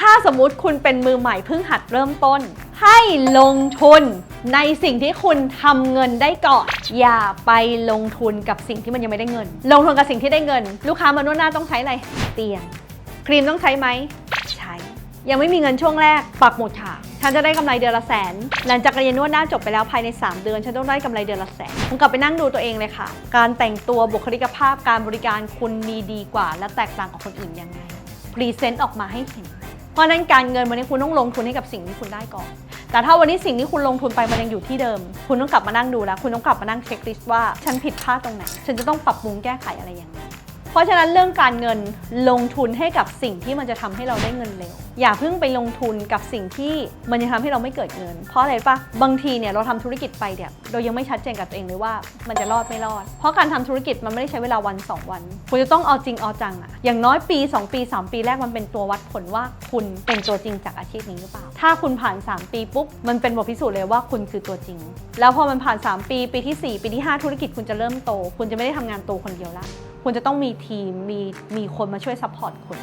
ถ้าสมมุติคุณเป็นมือใหม่เพิ่งหัดเริ่มต้น ให้ลงทุนในสิ่งที่คุณทำเงินได้ก่อนอย่าไปลงทุนกับสิ่งที่มันยังไม่ได้เงิน ลงทุนกับสิ่งที่ได้เงิน ลูกค้ามานวดหน้าต้องใช้อะไรเตียง ครีมต้องใช้ไหมใช้ ยังไม่มีเงินช่วงแรกปักหมุดค่ะฉันจะได้กำไรเดือนละแสน หลังจากเรียนนวดหน้าจบไปแล้วภายใน 3 เดือน ฉันต้องได้กำไรเดือนละแสนคุณกลับไปนั่งดูตัวเองเลยค่ะ การแต่งตัวบุคลิกภาพการบริการคุณมีดีกว่า และแตกต่างกับคนอื่นยังไงพรีเซนต์ออกมาให้เห็น เพราะฉะนั้นการเงินวันนี้คุณต้องลงทุนให้กับสิ่งที่คุณได้ก่อน แต่ถ้าวันนี้สิ่งที่คุณลงทุนไปมันยังอยู่ที่เดิม คุณต้องกลับมานั่งดูแล้ว คุณต้องกลับมานั่งเช็คลิสต์ว่าฉันผิดพลาดตรงไหน ฉันจะต้องปรับปรุงแก้ไขอะไรอย่างไร เพราะฉะนั้นเรื่องการเงินลงทุนให้กับสิ่งที่มันจะทำให้เราได้เงินเร็ว อย่าเพิ่งไปลงทุนกับสิ่งที่มันจะทำให้เราไม่เกิดเงิน เพราะอะไรปะบางทีเนี่ยเราทำธุรกิจไปเนี่ยเรายังไม่ชัดเจนกับตัวเองเลยว่ามันจะรอดไม่รอด เพราะการทำธุรกิจมันไม่ได้ใช้เวลาวัน 2 วัน คุณจะต้องเอาจริงเอาจังอะอย่างน้อยปี 2 ปี 3 ปีแรกมันเป็นตัววัดผลว่าคุณเป็นตัวจริงจากอาชีพนี้หรือเปล่า ถ้าคุณผ่าน 3 ปีปุ๊บมันเป็นบทพิสูจน์เลยว่าคุณคือตัวจริง แล้วพอมันผ่าน 3 ปีปีที่ 4 ปีที่ 5 ธุรกิจคุณจะเริ่มโต คุณจะไม่ได้ทำงานตัวคนเดียวละคุณจะต้องมีทีมมีมีคนมาช่วยซัพพอร์ตคุณ